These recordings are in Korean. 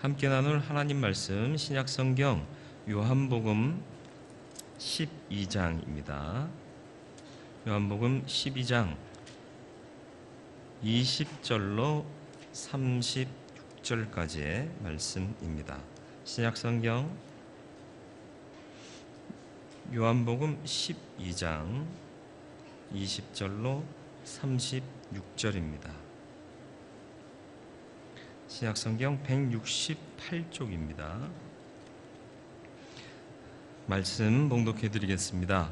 함께 나눌 하나님 말씀 신약 성경 요한복음 12장입니다. 요한복음 12장 20절로 36절까지의 말씀입니다. 신약 성경 요한복음 12장 20절로 36절입니다. 신약 성경 168쪽입니다. 말씀 봉독해 드리겠습니다.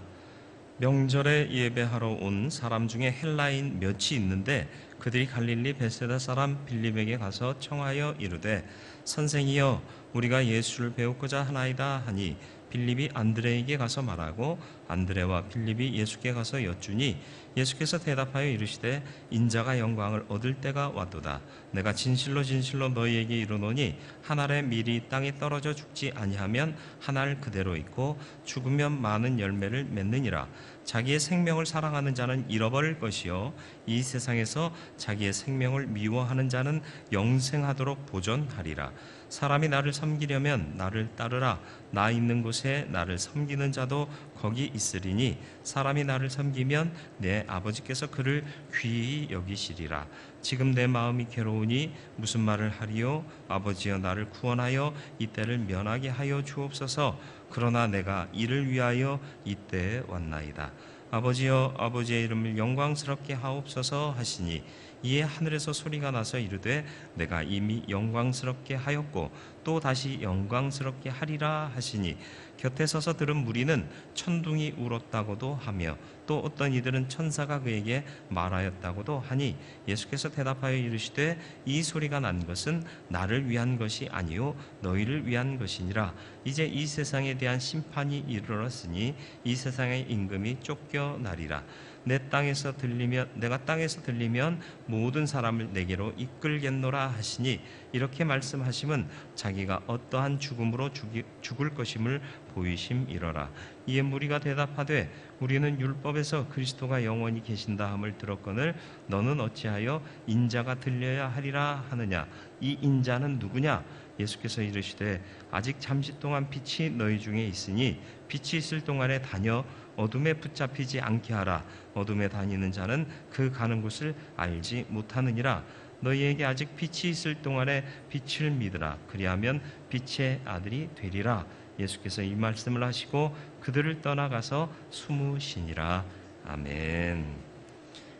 명절에 예배하러 온 사람 중에 헬라인 몇이 있는데 그들이 갈릴리 베세다 사람 빌립에게 가서 청하여 이르되 선생이여 우리가 예수를 배우고자 하나이다 하니 빌립이 안드레에게 가서 말하고 안드레와 빌립이 예수께 가서 여쭈니 예수께서 대답하여 이르시되 인자가 영광을 얻을 때가 왔도다. 내가 진실로 진실로 너희에게 이르노니 한 알의 밀이 땅에 떨어져 죽지 아니하면 한 알 그대로 있고 죽으면 많은 열매를 맺느니라 자기의 생명을 사랑하는 자는 잃어버릴 것이요. 이 세상에서 자기의 생명을 미워하는 자는 영생하도록 보존하리라. 사람이 나를 섬기려면 나를 따르라. 나 있는 곳에 나를 섬기는 자도 거기 있으리니 사람이 나를 섬기면 내 아버지께서 그를 귀히 여기시리라. 지금 내 마음이 괴로우니 무슨 말을 하리요? 아버지여 나를 구원하여 이때를 면하게 하여 주옵소서 그러나 내가 이를 위하여 이때에 왔나이다. 아버지여 아버지의 이름을 영광스럽게 하옵소서 하시니 이에 하늘에서 소리가 나서 이르되 내가 이미 영광스럽게 하였고 또 다시 영광스럽게 하리라 하시니 곁에 서서 들은 무리는 천둥이 울었다고도 하며 또 어떤 이들은 천사가 그에게 말하였다고도 하니 예수께서 대답하여 이르시되 이 소리가 난 것은 나를 위한 것이 아니요 너희를 위한 것이니라. 이제 이 세상에 대한 심판이 이르렀으니 이 세상의 임금이 쫓겨나리라 내 땅에서 들리면 내가 땅에서 들리면 모든 사람을 내게로 이끌겠노라 하시니 이렇게 말씀하심은 자기가 어떠한 죽음으로 죽이, 죽을 것임을 보이심이러라. 이에 무리가 대답하되 우리는 율법에서 그리스도가 영원히 계신다 함을 들었거늘 너는 어찌하여 인자가 들려야 하리라 하느냐? 이 인자는 누구냐? 예수께서 이르시되 아직 잠시 동안 빛이 너희 중에 있으니 빛이 있을 동안에 다녀 어둠에 붙잡히지 않게 하라 어둠에 다니는 자는 그 가는 곳을 알지 못하느니라. 너희에게 아직 빛이 있을 동안에 빛을 믿으라. 그리하면 빛의 아들이 되리라. 예수께서 이 말씀을 하시고 그들을 떠나가서 숨으시니라. 아멘.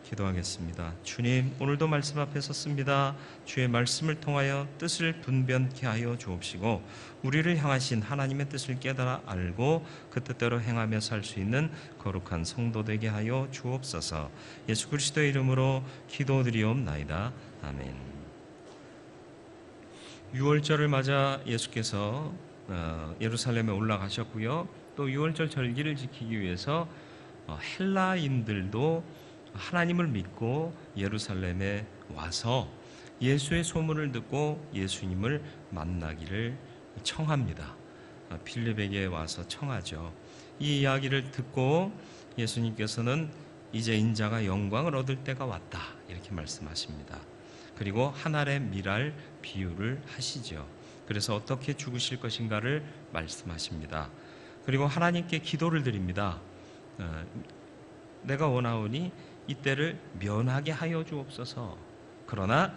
기도하겠습니다. 주님, 오늘도 말씀 앞에 섰습니다. 주의 말씀을 통하여 뜻을 분변케 하여 주옵시고 우리를 향하신 하나님의 뜻을 깨달아 알고 그 뜻대로 행하며 살 수 있는 거룩한 성도 되게 하여 주옵소서. 예수 그리스도의 이름으로 기도드리옵나이다. 아멘. 6월절을 맞아 예수께서 어, 예루살렘에 올라가셨고요. 또 6월절 절기를 지키기 위해서 어, 헬라인들도 하나님을 믿고 예루살렘에 와서 예수의 소문을 듣고 예수님을 만나기를 청합니다. 어, 필립에게 와서 청하죠. 이 이야기를 듣고 예수님께서는 이제 인자가 영광을 얻을 때가 왔다 이렇게 말씀하십니다. 그리고 하늘의 미랄 비유를 하시죠. 그래서 어떻게 죽으실 것인가를 말씀하십니다. 그리고 하나님께 기도를 드립니다. 어, 내가 원하오니 이때를 면하게 하여 주옵소서. 그러나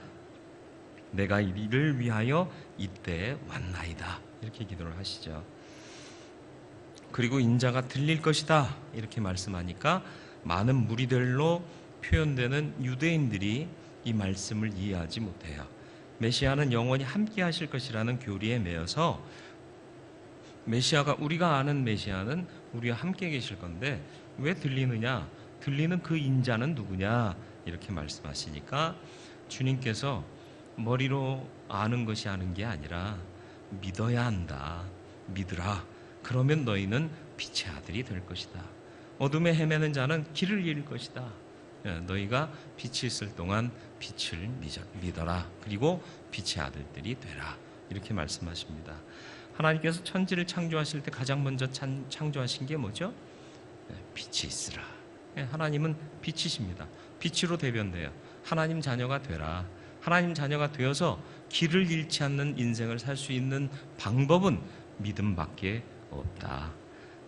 내가 이를 위하여 이때에 왔나이다. 이렇게 기도를 하시죠. 그리고 인자가 들릴 것이다. 이렇게 말씀하니까 많은 무리들로 표현되는 유대인들이 이 말씀을 이해하지 못해요. 메시아는 영원히 함께 하실 것이라는 교리에 매여서 메시아가 우리가 아는 메시아는 우리와 함께 계실 건데 왜 들리느냐? 들리는 그 인자는 누구냐? 이렇게 말씀하시니까 주님께서 머리로 아는 것이 아는 게 아니라 믿어야 한다. 믿으라. 그러면 너희는 빛의 아들이 될 것이다. 어둠에 헤매는 자는 길을 잃을 것이다. 예, 너희가 빛이 있을 동안 빛을 믿어라. 그리고 빛의 아들들이 되라. 이렇게 말씀하십니다. 하나님께서 천지를 창조하실 때 가장 먼저 창조하신 게 뭐죠? 예, 빛이 있으라. 예, 하나님은 빛이십니다. 빛으로 대변돼요. 하나님 자녀가 되라. 하나님 자녀가 되어서 길을 잃지 않는 인생을 살 수 있는 방법은 믿음밖에 없다.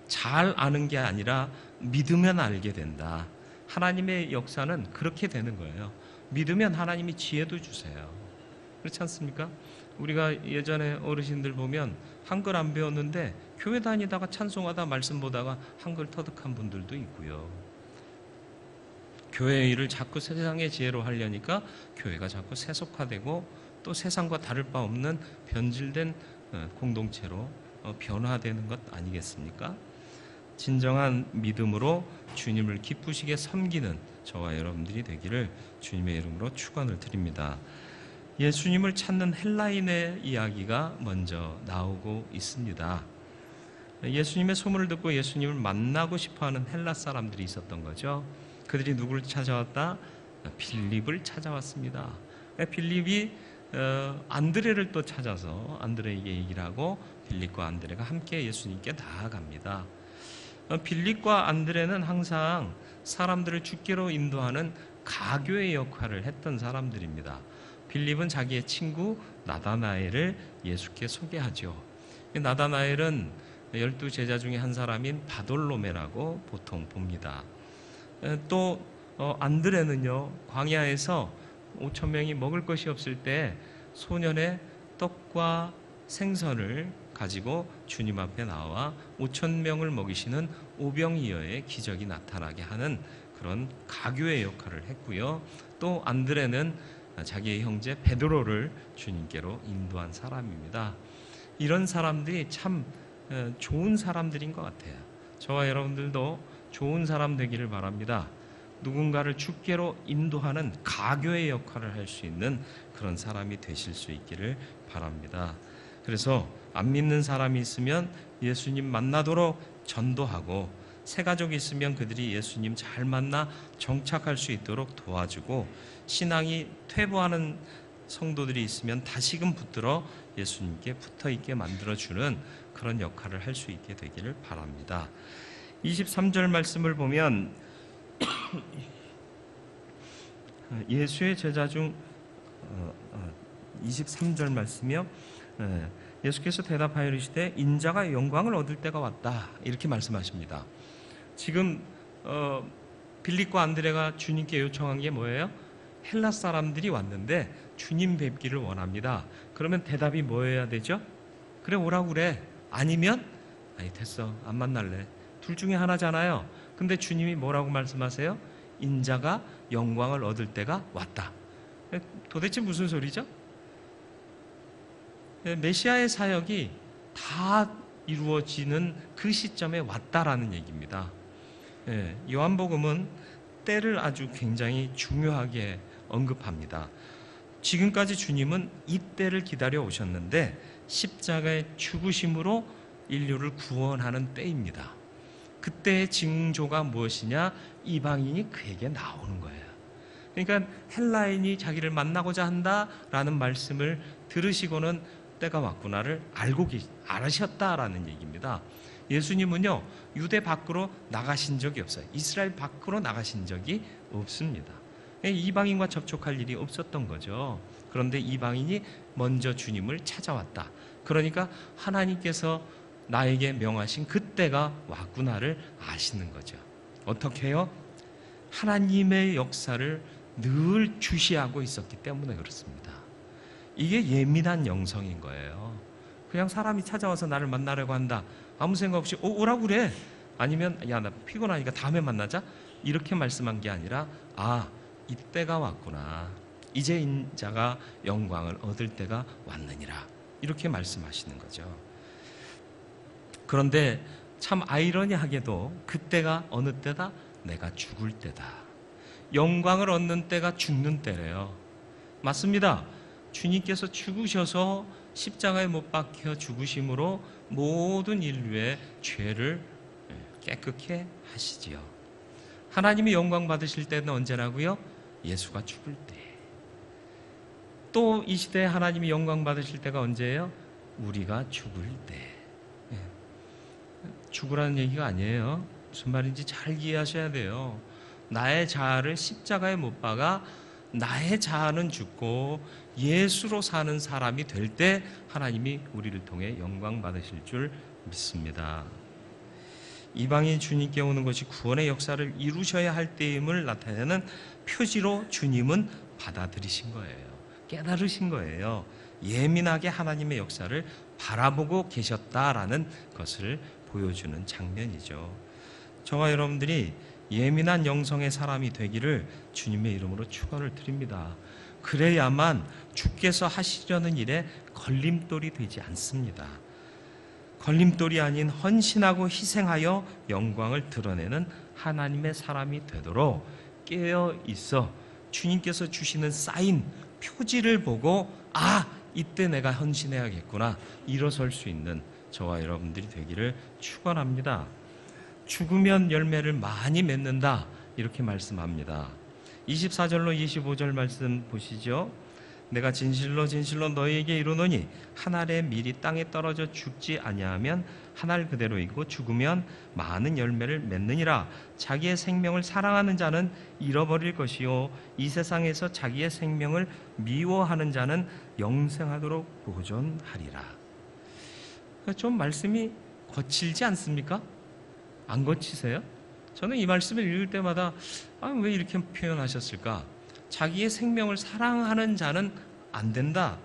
잘 아는 게 아니라 믿으면 알게 된다. 하나님의 역사는 그렇게 되는 거예요. 믿으면 하나님이 지혜도 주세요. 그렇지 않습니까? 우리가 예전에 어르신들 보면 한글 안 배웠는데 교회 다니다가 찬송하다 말씀 보다가 한글 터득한 분들도 있고요. 교회 일을 자꾸 세상의 지혜로 하려니까 교회가 자꾸 세속화되고 또 세상과 다를 바 없는 변질된 어, 공동체로 어, 변화되는 것 아니겠습니까? 진정한 믿음으로 주님을 기쁘시게 섬기는 저와 여러분들이 되기를 주님의 이름으로 축원을 드립니다. 예수님을 찾는 헬라인의 이야기가 먼저 나오고 있습니다. 예수님의 소문을 듣고 예수님을 만나고 싶어 하는 헬라 사람들이 있었던 거죠. 그들이 누구를 찾아왔다? 빌립을 찾아왔습니다. 빌립이 어, 안드레를 또 찾아서 안드레에게 얘기를 하고 빌립과 안드레가 함께 예수님께 나아갑니다. 어, 빌립과 안드레는 항상 사람들을 주께로 인도하는 가교의 역할을 했던 사람들입니다. 빌립은 자기의 친구 나다나엘을 예수께 소개하죠. 나다나엘은 열두 제자 중에 한 사람인 바돌로메라고 보통 봅니다. 또 어, 안드레는요 광야에서 5천 명이 먹을 것이 없을 때 소년의 떡과 생선을 가지고 주님 앞에 나와 5천 명을 먹이시는 오병이어의 기적이 나타나게 하는 그런 가교의 역할을 했고요. 또 안드레는 자기의 형제 베드로를 주님께로 인도한 사람입니다. 이런 사람들이 참 어, 좋은 사람들인 것 같아요. 저와 여러분들도 좋은 사람 되기를 바랍니다. 누군가를 주께로 인도하는 가교의 역할을 할 수 있는 그런 사람이 되실 수 있기를 바랍니다. 그래서 안 믿는 사람이 있으면 예수님 만나도록 전도하고 새 가족이 있으면 그들이 예수님 잘 만나 정착할 수 있도록 도와주고 신앙이 퇴보하는 성도들이 있으면 다시금 붙들어 예수님께 붙어 있게 만들어 주는 그런 역할을 할 수 있게 되기를 바랍니다. 23절 말씀을 보면 예수의 제자 중 23절 어, 어, 말씀이요. 예, 예수께서 대답하여 이르시되 인자가 영광을 얻을 때가 왔다 이렇게 말씀하십니다. 지금 어, 빌립과 안드레가 주님께 요청한 게 뭐예요? 헬라 사람들이 왔는데 주님 뵙기를 원합니다. 그러면 대답이 뭐여야 되죠? 그래 오라고 그래. 아니면 아니 됐어 안 만날래. 둘 중에 하나잖아요. 근데 주님이 뭐라고 말씀하세요? 인자가 영광을 얻을 때가 왔다. 도대체 무슨 소리죠? 메시아의 사역이 다 이루어지는 그 시점에 왔다라는 얘기입니다. 예, 요한복음은 때를 아주 굉장히 중요하게 언급합니다. 지금까지 주님은 이 때를 기다려 오셨는데 십자가의 죽으심으로 인류를 구원하는 때입니다. 그때의 징조가 무엇이냐? 이방인이 그에게 나오는 거예요. 그러니까 헬라인이 자기를 만나고자 한다라는 말씀을 들으시고는 때가 왔구나를 알고 계시, 알으셨다라는 얘기입니다. 예수님은요 유대 밖으로 나가신 적이 없어요. 이스라엘 밖으로 나가신 적이 없습니다. 이방인과 접촉할 일이 없었던 거죠. 그런데 이방인이 먼저 주님을 찾아왔다. 그러니까 하나님께서 나에게 명하신 그때가 왔구나를 아시는 거죠. 어떻게 요 하나님의 역사를 늘 주시하고 있었기 때문에 그렇습니다. 이게 예민한 영성인 거예요. 그냥 사람이 찾아와서 나를 만나려고 한다. 아무 생각 없이 오, 오라고 그래. 아니면 야 나 피곤하니까 다음에 만나자. 이렇게 말씀한 게 아니라 아 이때가 왔구나. 이제 인자가 영광을 얻을 때가 왔느니라. 이렇게 말씀하시는 거죠. 그런데 참 아이러니하게도 그때가 어느 때다? 내가 죽을 때다. 영광을 얻는 때가 죽는 때래요. 맞습니다. 주님께서 죽으셔서 십자가에 못 박혀 죽으심으로 모든 인류의 죄를 깨끗게 하시지요. 하나님이 영광 받으실 때는 언제라고요? 예수가 죽을 때. 또 이 시대에 하나님이 영광 받으실 때가 언제예요? 우리가 죽을 때. 예. 죽으라는 얘기가 아니에요. 무슨 말인지 잘 이해하셔야 돼요. 나의 자아를 십자가에 못 박아 나의 자아는 죽고 예수로 사는 사람이 될 때 하나님이 우리를 통해 영광 받으실 줄 믿습니다. 이방인 주님께 오는 것이 구원의 역사를 이루셔야 할 때임을 나타내는 표지로 주님은 받아들이신 거예요. 깨달으신 거예요. 예민하게 하나님의 역사를 바라보고 계셨다라는 것을 보여주는 장면이죠. 저와 여러분들이 예민한 영성의 사람이 되기를 주님의 이름으로 축원을 드립니다. 그래야만 주께서 하시려는 일에 걸림돌이 되지 않습니다. 걸림돌이 아닌 헌신하고 희생하여 영광을 드러내는 하나님의 사람이 되도록 깨어 있어 주님께서 주시는 사인 표지를 보고 아 이때 내가 헌신해야겠구나 일어설 수 있는 저와 여러분들이 되기를 축원합니다. 죽으면 열매를 많이 맺는다 이렇게 말씀합니다. 24절로 25절 말씀 보시죠. 내가 진실로 진실로 너희에게 이르노니 한 알의 밀이 땅에 떨어져 죽지 아니하면 한 알 그대로 있고 죽으면 많은 열매를 맺느니라 자기의 생명을 사랑하는 자는 잃어버릴 것이요 이 세상에서 자기의 생명을 미워하는 자는 영생하도록 보존하리라 좀 말씀이 거칠지 않습니까? 안 거치세요? 저는 이 말씀을 읽을 때마다 아, 왜 이렇게 표현하셨을까? 자기의 생명을 사랑하는 자는 안 된다.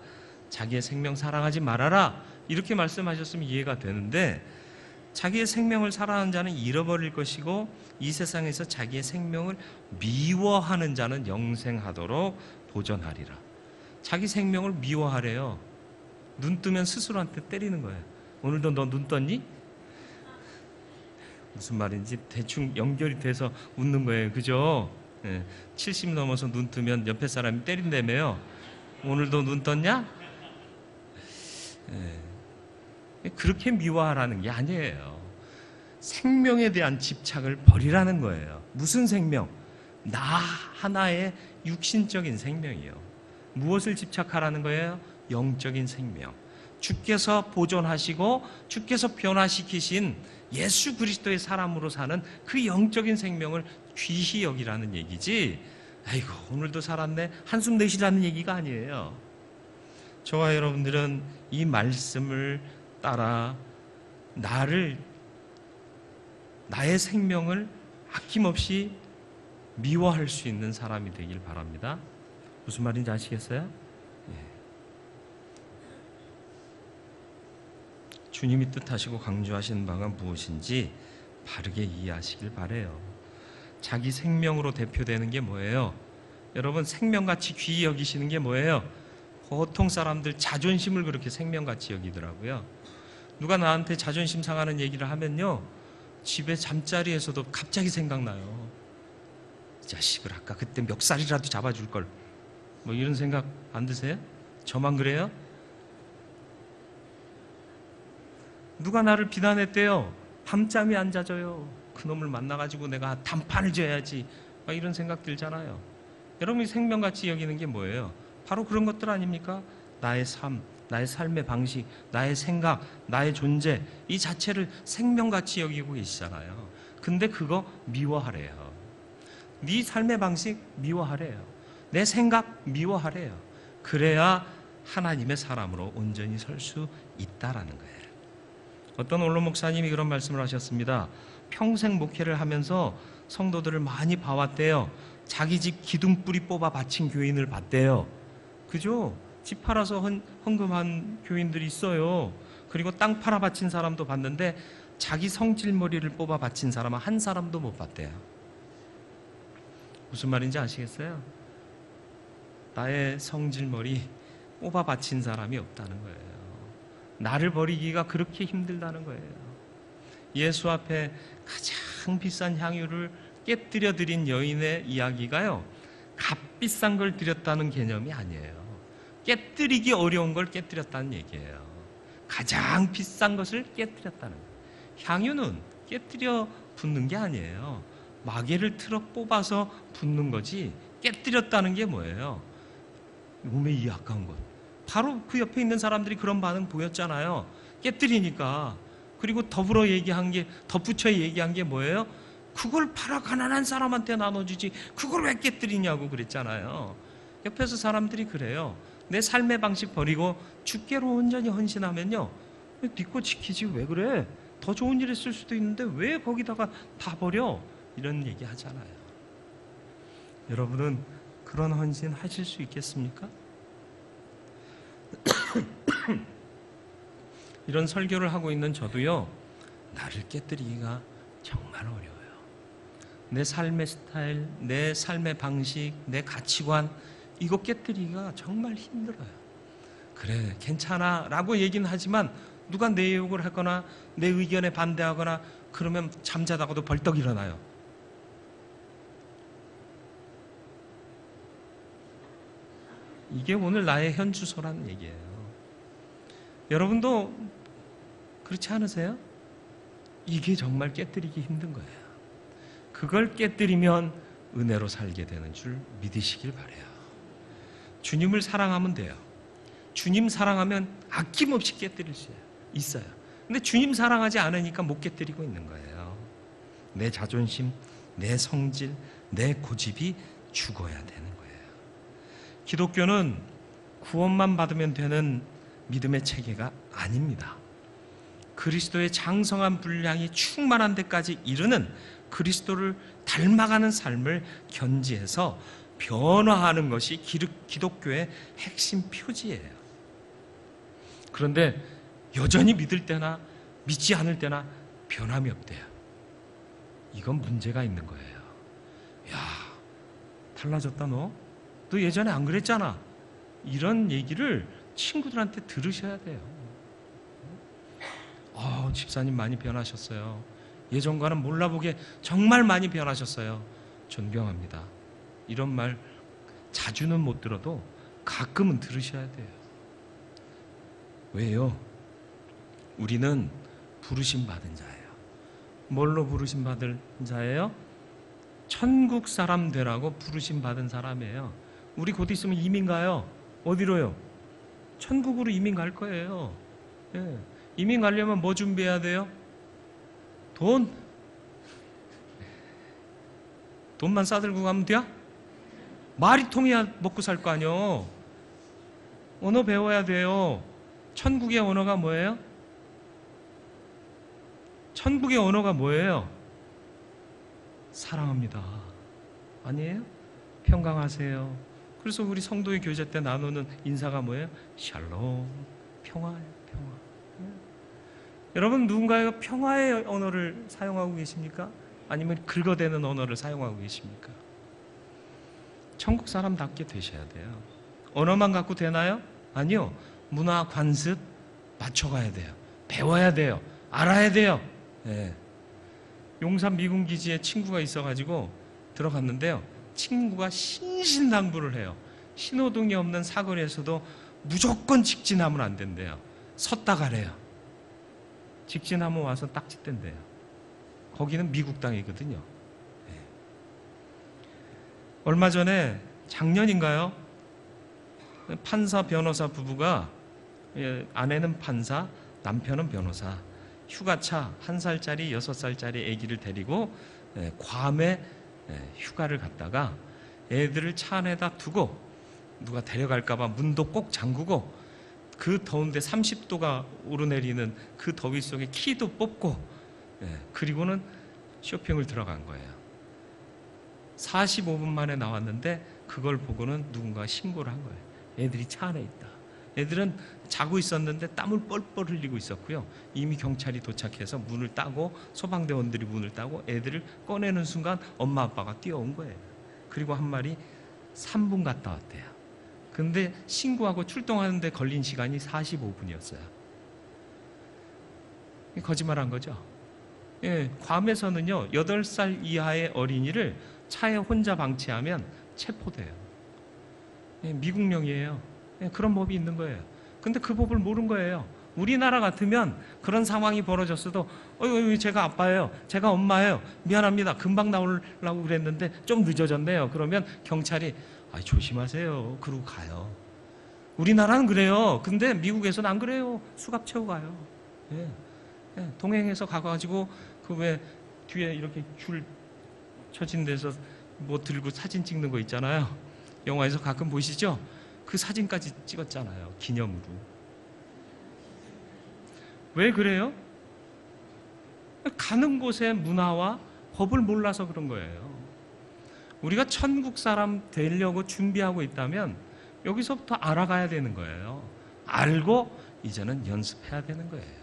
자기의 생명 사랑하지 말아라. 이렇게 말씀하셨으면 이해가 되는데 자기의 생명을 사랑하는 자는 잃어버릴 것이고 이 세상에서 자기의 생명을 미워하는 자는 영생하도록 보존하리라. 자기 생명을 미워하래요. 눈 뜨면 스스로한테 때리는 거예요. 오늘도 너 눈 떴니? 무슨 말인지 대충 연결이 돼서 웃는 거예요. 그죠? 예, 70 넘어서 눈 뜨면 옆에 사람이 때린다며요. 오늘도 눈 떴냐? 예, 그렇게 미워하라는 게 아니에요. 생명에 대한 집착을 버리라는 거예요. 무슨 생명? 나 하나의 육신적인 생명이요. 무엇을 집착하라는 거예요? 영적인 생명. 주께서 보존하시고 주께서 변화시키신 예수 그리스도의 사람으로 사는 그 영적인 생명을 귀히 여기라는 얘기지. 아이고 오늘도 살았네 한숨 내쉬라는 얘기가 아니에요. 저와 여러분들은 이 말씀을 따라 나를 나의 생명을 아낌없이 미워할 수 있는 사람이 되길 바랍니다. 무슨 말인지 아시겠어요? 주님이 뜻하시고 강조하시는 바가 무엇인지 바르게 이해하시길 바래요. 자기 생명으로 대표되는 게 뭐예요? 여러분 생명같이 귀히 여기시는 게 뭐예요? 보통 사람들 자존심을 그렇게 생명같이 여기더라고요. 누가 나한테 자존심 상하는 얘기를 하면요. 집에 잠자리에서도 갑자기 생각나요. 이 자식을 아까 그때 멱살이라도 잡아줄 걸. 뭐 이런 생각 안 드세요? 저만 그래요? 누가 나를 비난했대요. 밤잠이 안 자져요. 그놈을 만나가지고 내가 단판을 져야지. 막 이런 생각 들잖아요. 여러분이 생명같이 여기는 게 뭐예요? 바로 그런 것들 아닙니까? 나의 삶, 나의 삶의 방식, 나의 생각, 나의 존재 이 자체를 생명같이 여기고 계시잖아요. 근데 그거 미워하래요. 네 삶의 방식 미워하래요. 내 생각 미워하래요. 그래야 하나님의 사람으로 온전히 설 수 있다라는 거예요. 어떤 원로 목사님이 그런 말씀을 하셨습니다. 평생 목회를 하면서 성도들을 많이 봐왔대요. 자기 집 기둥뿌리 뽑아 바친 교인을 봤대요. 그죠? 집 팔아서 헌, 헌금한 교인들이 있어요. 그리고 땅 팔아 바친 사람도 봤는데 자기 성질머리를 뽑아 바친 사람은 한 사람도 못 봤대요. 무슨 말인지 아시겠어요? 나의 성질머리 뽑아 바친 사람이 없다는 거예요. 나를 버리기가 그렇게 힘들다는 거예요. 예수 앞에 가장 비싼 향유를 깨뜨려 드린 여인의 이야기가요. 값비싼 걸 드렸다는 개념이 아니에요. 깨뜨리기 어려운 걸 깨뜨렸다는 얘기예요. 가장 비싼 것을 깨뜨렸다는 거예요. 향유는 깨뜨려 붓는 게 아니에요. 마개를 틀어 뽑아서 붓는 거지 깨뜨렸다는 게 뭐예요? 몸에 이 아까운 것. 바로 그 옆에 있는 사람들이 그런 반응 보였잖아요. 깨뜨리니까. 그리고 더불어 얘기한 게 덧붙여 얘기한 게 뭐예요? 그걸 팔아 가난한 사람한테 나눠주지. 그걸 왜 깨뜨리냐고 그랬잖아요. 옆에서 사람들이 그래요. 내 삶의 방식 버리고 주께로 온전히 헌신하면요. 믿고 지키지 왜 그래? 더 좋은 일 있을 수도 있는데 왜 거기다가 다 버려? 이런 얘기 하잖아요. 여러분은 그런 헌신 하실 수 있겠습니까? 이런 설교를 하고 있는 저도요, 나를 깨뜨리기가 정말 어려워요. 내 삶의 스타일, 내 삶의 방식, 내 가치관, 이거 깨뜨리기가 정말 힘들어요. 그래, 괜찮아. 라고 얘기는 하지만 누가 내 욕을 하거나 내 의견에 반대하거나 그러면 잠자다가도 벌떡 일어나요. 이게 오늘 나의 현주소라는 얘기예요. 여러분도 그렇지 않으세요? 이게 정말 깨뜨리기 힘든 거예요. 그걸 깨뜨리면 은혜로 살게 되는 줄 믿으시길 바래요. 주님을 사랑하면 돼요. 주님 사랑하면 아낌없이 깨뜨릴 수 있어요. 근데 주님 사랑하지 않으니까 못 깨뜨리고 있는 거예요. 내 자존심, 내 성질, 내 고집이 죽어야 되는 거예요. 기독교는 구원만 받으면 되는 믿음의 체계가 아닙니다. 그리스도의 장성한 분량이 충만한 데까지 이르는 그리스도를 닮아가는 삶을 견지해서 변화하는 것이 기독교의 핵심 표지예요. 그런데 여전히 믿을 때나 믿지 않을 때나 변함이 없대요. 이건 문제가 있는 거예요. 야, 달라졌다 너? 너 예전에 안 그랬잖아. 이런 얘기를 친구들한테 들으셔야 돼요. 어, 집사님 많이 변하셨어요. 예전과는 몰라보게 정말 많이 변하셨어요. 존경합니다. 이런 말 자주는 못 들어도 가끔은 들으셔야 돼요. 왜요? 우리는 부르심 받은 자예요. 뭘로 부르심 받은 자예요? 천국 사람 되라고 부르심 받은 사람이에요. 우리 곧 있으면 이민 가요. 어디로요? 천국으로 이민 갈 거예요. 예. 이민 가려면 뭐 준비해야 돼요? 돈. 돈만 싸들고 가면 돼요? 말이 통해야 먹고 살 거 아니요. 언어 배워야 돼요. 천국의 언어가 뭐예요? 천국의 언어가 뭐예요? 사랑합니다. 아니에요? 평강하세요. 그래서 우리 성도의 교제 때 나누는 인사가 뭐예요? 샬롬, 평화예요, 평화. 네. 여러분 누군가가 평화의 언어를 사용하고 계십니까? 아니면 긁어대는 언어를 사용하고 계십니까? 천국 사람답게 되셔야 돼요. 언어만 갖고 되나요? 아니요. 문화 관습 맞춰가야 돼요. 배워야 돼요. 알아야 돼요. 예. 용산 미군 기지에 친구가 있어가지고 들어갔는데요. 친구가 신신당부를 해요. 신호등이 없는 사거리에서도 무조건 직진하면 안 된대요. 섰다 가래요. 직진하면 와서 딱지댄대요. 거기는 미국 땅이거든요. 예. 얼마 전에 작년인가요? 판사 변호사 부부가 예, 아내는 판사, 남편은 변호사. 휴가차 한 살짜리 여섯 살짜리 아기를 데리고 예, 괌에 예, 휴가를 갔다가 애들을 차 안에다 두고 누가 데려갈까봐 문도 꼭 잠그고 그 더운데 30도가 오르내리는 그 더위 속에 키도 뽑고 예, 그리고는 쇼핑을 들어간 거예요. 45분 만에 나왔는데 그걸 보고는 누군가 신고를 한 거예요. 애들이 차 안에 있다. 애들은 자고 있었는데 땀을 뻘뻘 흘리고 있었고요. 이미 경찰이 도착해서 문을 따고 소방대원들이 문을 따고 애들을 꺼내는 순간 엄마 아빠가 뛰어온 거예요. 그리고 한 마리 3분 갔다 왔대요. 근데 신고하고 출동하는데 걸린 시간이 45분이었어요. 거짓말한 거죠. 예, 괌에서는요, 8살 이하의 어린이를 차에 혼자 방치하면 체포돼요. 예, 미국령이에요. 예, 그런 법이 있는 거예요. 근데 그 법을 모른 거예요. 우리나라 같으면 그런 상황이 벌어졌어도 어이 제가 아빠예요. 제가 엄마예요. 미안합니다. 금방 나오려고 그랬는데 좀 늦어졌네요. 그러면 경찰이 아, 조심하세요. 그러고 가요. 우리나라는 그래요. 근데 미국에서는 안 그래요. 수갑 채고 가요. 예. 예, 동행해서 가가지고 그 왜 뒤에 이렇게 줄 쳐진 데서 뭐 들고 사진 찍는 거 있잖아요. 영화에서 가끔 보시죠? 그 사진까지 찍었잖아요. 기념으로. 왜 그래요? 가는 곳의 문화와 법을 몰라서 그런 거예요. 우리가 천국 사람 되려고 준비하고 있다면 여기서부터 알아가야 되는 거예요. 알고 이제는 연습해야 되는 거예요.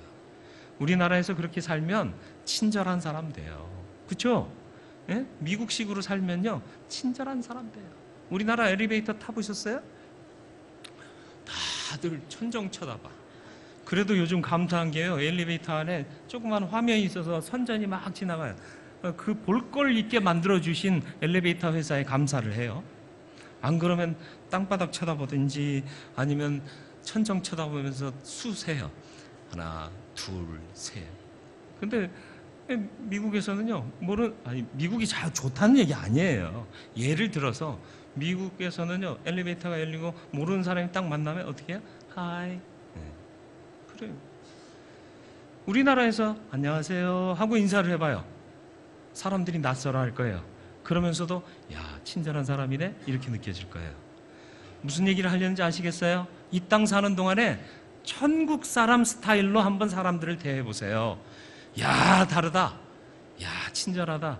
우리나라에서 그렇게 살면 친절한 사람 돼요. 그렇죠? 예? 미국식으로 살면요 친절한 사람 돼요. 우리나라 엘리베이터 타보셨어요? 다들 천정 쳐다봐. 그래도 요즘 감사한 게요 엘리베이터 안에 조그만 화면이 있어서 선전이 막 지나가요. 그 볼 걸 있게 만들어 주신 엘리베이터 회사에 감사를 해요. 안 그러면 땅바닥 쳐다보든지 아니면 천정 쳐다보면서 수세요. 하나, 둘, 셋. 근데 미국에서는요, 모르 아니 미국이 잘 좋다는 얘기 아니에요. 예를 들어서 미국에서는요, 엘리베이터가 열리고 모르는 사람이 딱 만나면 어떻게 해요? 하이. 네. 그래요. 우리나라에서 안녕하세요 하고 인사를 해봐요. 사람들이 낯설어 할 거예요. 그러면서도 야 친절한 사람이네 이렇게 느껴질 거예요. 무슨 얘기를 하려는지 아시겠어요? 이 땅 사는 동안에 천국 사람 스타일로 한번 사람들을 대해 보세요. 야 다르다. 야 친절하다.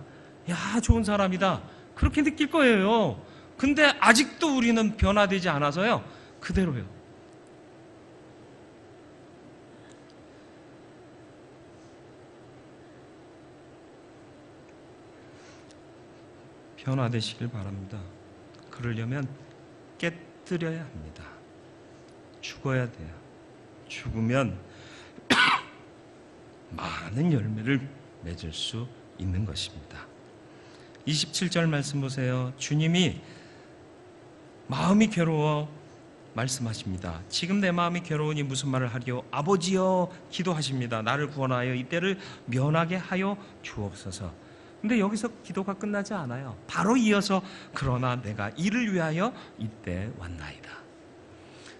야 좋은 사람이다. 그렇게 느낄 거예요. 근데 아직도 우리는 변화되지 않아서요. 그대로요. 변화되시길 바랍니다. 그러려면 깨뜨려야 합니다. 죽어야 돼요. 죽으면 많은 열매를 맺을 수 있는 것입니다. 27절 말씀 보세요. 주님이 마음이 괴로워 말씀하십니다. 지금 내 마음이 괴로우니 무슨 말을 하리요? 아버지여 기도하십니다. 나를 구원하여 이때를 면하게 하여 주옵소서. 근데 여기서 기도가 끝나지 않아요. 바로 이어서 그러나 내가 이를 위하여 이때 왔나이다.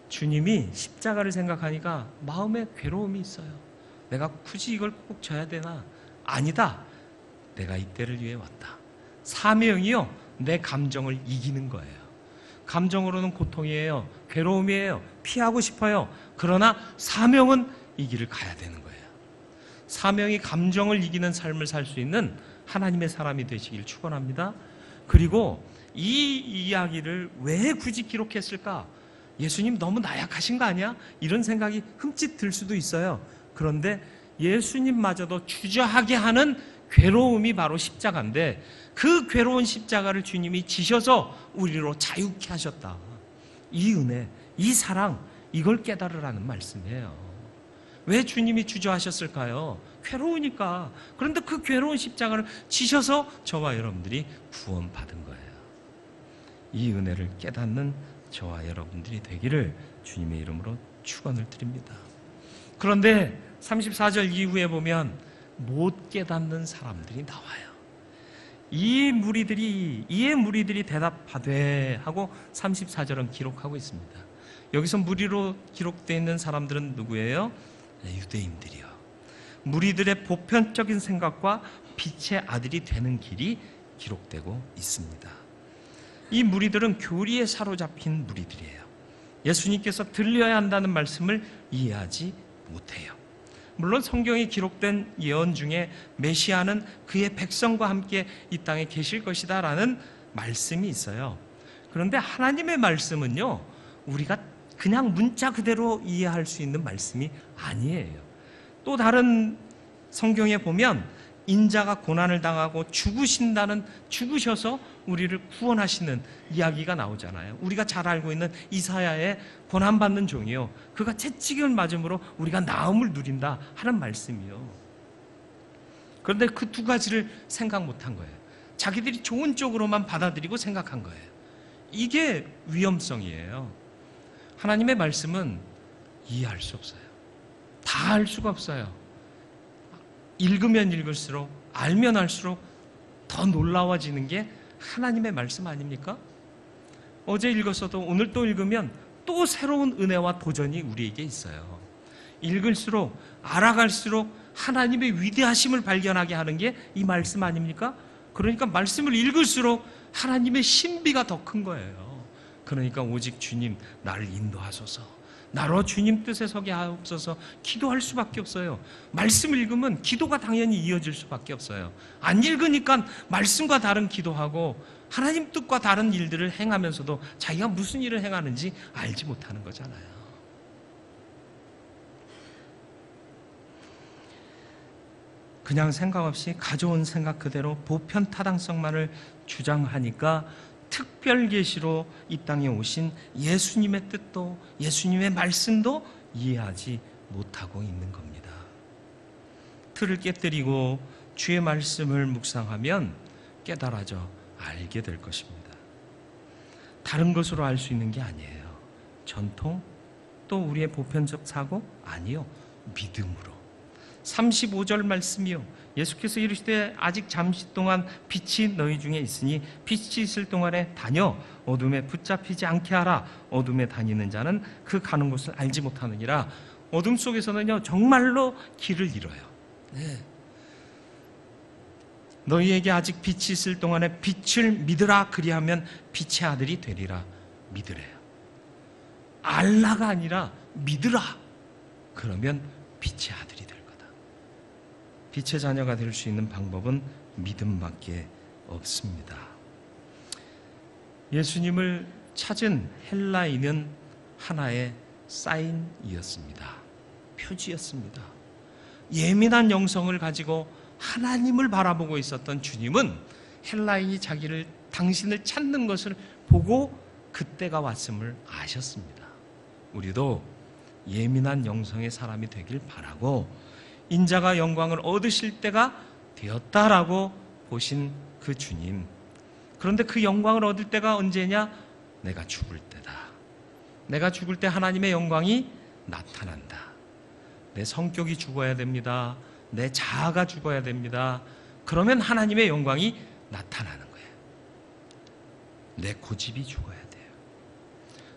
주님이 십자가를 생각하니까 마음에 괴로움이 있어요. 내가 굳이 이걸 꼭 져야 되나? 아니다. 내가 이때를 위해 왔다. 사명이요. 내 감정을 이기는 거예요. 감정으로는 고통이에요. 괴로움이에요. 피하고 싶어요. 그러나 사명은 이 길을 가야 되는 거예요. 사명이 감정을 이기는 삶을 살 수 있는 하나님의 사람이 되시길 축원합니다. 그리고 이 이야기를 왜 굳이 기록했을까? 예수님 너무 나약하신 거 아니야? 이런 생각이 흠칫 들 수도 있어요. 그런데 예수님마저도 주저하게 하는 괴로움이 바로 십자가인데 그 괴로운 십자가를 주님이 지셔서 우리로 자유케 하셨다. 이 은혜, 이 사랑, 이걸 깨달으라는 말씀이에요. 왜 주님이 주저하셨을까요? 괴로우니까. 그런데 그 괴로운 십자가를 지셔서 저와 여러분들이 구원받은 거예요. 이 은혜를 깨닫는 저와 여러분들이 되기를 주님의 이름으로 축원을 드립니다. 그런데 34절 이후에 보면 못 깨닫는 사람들이 나와요. 이 무리들이 이의 무리들이 대답하되 하고 34절은 기록하고 있습니다. 여기서 무리로 기록되어 있는 사람들은 누구예요? 네, 유대인들이요. 무리들의 보편적인 생각과 빛의 아들이 되는 길이 기록되고 있습니다. 이 무리들은 교리에 사로잡힌 무리들이에요. 예수님께서 들려야 한다는 말씀을 이해하지 못해요. 물론 성경에 기록된 예언 중에 메시아는 그의 백성과 함께 이 땅에 계실 것이다라는 말씀이 있어요. 그런데 하나님의 말씀은요, 우리가 그냥 문자 그대로 이해할 수 있는 말씀이 아니에요. 또 다른 성경에 보면 인자가 고난을 당하고 죽으신다는 죽으셔서 우리를 구원하시는 이야기가 나오잖아요. 우리가 잘 알고 있는 이사야의 고난 받는 종이요. 그가 채찍을 맞음으로 우리가 나음을 누린다 하는 말씀이요. 그런데 그 두 가지를 생각 못한 거예요. 자기들이 좋은 쪽으로만 받아들이고 생각한 거예요. 이게 위험성이에요. 하나님의 말씀은 이해할 수 없어요. 다 알 수가 없어요. 읽으면 읽을수록 알면 알수록 더 놀라워지는 게 하나님의 말씀 아닙니까? 어제 읽었어도 오늘 또 읽으면 또 새로운 은혜와 도전이 우리에게 있어요. 읽을수록 알아갈수록 하나님의 위대하심을 발견하게 하는 게 이 말씀 아닙니까? 그러니까 말씀을 읽을수록 하나님의 신비가 더 큰 거예요. 그러니까 오직 주님 나를 인도하소서. 나로 주님 뜻에 서게 하옵소서 기도할 수밖에 없어요. 말씀 읽으면 기도가 당연히 이어질 수밖에 없어요. 안 읽으니까 말씀과 다른 기도하고 하나님 뜻과 다른 일들을 행하면서도 자기가 무슨 일을 행하는지 알지 못하는 거잖아요. 그냥 생각 없이 가져온 생각 그대로 보편 타당성만을 주장하니까 특별 계시로 이 땅에 오신 예수님의 뜻도 예수님의 말씀도 이해하지 못하고 있는 겁니다. 틀을 깨뜨리고 주의 말씀을 묵상하면 깨달아져 알게 될 것입니다. 다른 것으로 알 수 있는 게 아니에요. 전통 또 우리의 보편적 사고 아니요. 믿음으로. 35절 말씀이요. 예수께서 이르시되 아직 잠시 동안 빛이 너희 중에 있으니 빛이 있을 동안에 다녀 어둠에 붙잡히지 않게 하라. 어둠에 다니는 자는 그 가는 곳을 알지 못하느니라. 어둠 속에서는요 정말로 길을 잃어요. 네. 너희에게 아직 빛이 있을 동안에 빛을 믿으라 그리하면 빛의 아들이 되리라 믿으래요. 알라가 아니라 믿으라. 그러면 빛의 아들이 될 거다. 빛의 자녀가 될 수 있는 방법은 믿음밖에 없습니다. 예수님을 찾은 헬라인은 하나의 사인이었습니다. 표지였습니다. 예민한 영성을 가지고 하나님을 바라보고 있었던 주님은 헬라인이 자기를 당신을 찾는 것을 보고 그때가 왔음을 아셨습니다. 우리도 예민한 영성의 사람이 되길 바라고 인자가 영광을 얻으실 때가 되었다라고 보신 그 주님. 그런데 그 영광을 얻을 때가 언제냐? 내가 죽을 때다. 내가 죽을 때 하나님의 영광이 나타난다. 내 성격이 죽어야 됩니다. 내 자아가 죽어야 됩니다. 그러면 하나님의 영광이 나타나는 거예요. 내 고집이 죽어야 돼요.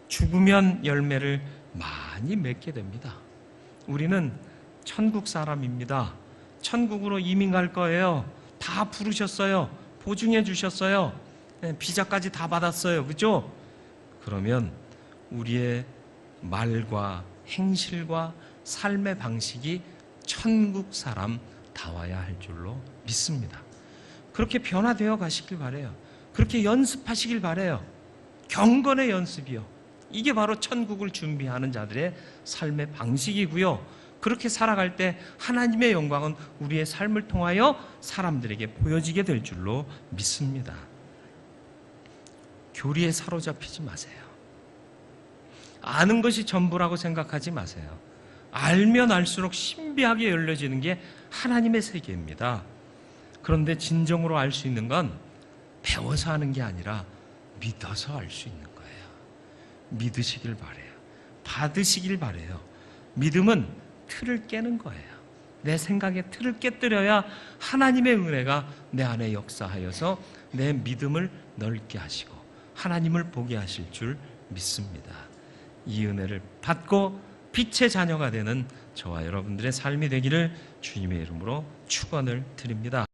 죽으면 열매를 많이 맺게 됩니다. 우리는 천국 사람입니다. 천국으로 이민 갈 거예요. 다 부르셨어요. 보증해 주셨어요. 네, 비자까지 다 받았어요. 그죠? 그러면 우리의 말과 행실과 삶의 방식이 천국 사람 다와야 할 줄로 믿습니다. 그렇게 변화되어 가시길 바래요. 그렇게 연습하시길 바래요. 경건의 연습이요. 이게 바로 천국을 준비하는 자들의 삶의 방식이고요. 그렇게 살아갈 때 하나님의 영광은 우리의 삶을 통하여 사람들에게 보여지게 될 줄로 믿습니다. 교리에 사로잡히지 마세요. 아는 것이 전부라고 생각하지 마세요. 알면 알수록 신비하게 열려지는 게 하나님의 세계입니다. 그런데 진정으로 알 수 있는 건 배워서 하는 게 아니라 믿어서 알 수 있는 거예요. 믿으시길 바래요. 받으시길 바래요. 믿음은 틀을 깨는 거예요. 내 생각의 틀을 깨뜨려야 하나님의 은혜가 내 안에 역사하여서 내 믿음을 넓게 하시고 하나님을 보게 하실 줄 믿습니다. 이 은혜를 받고 빛의 자녀가 되는 저와 여러분들의 삶이 되기를 주님의 이름으로 축원을 드립니다.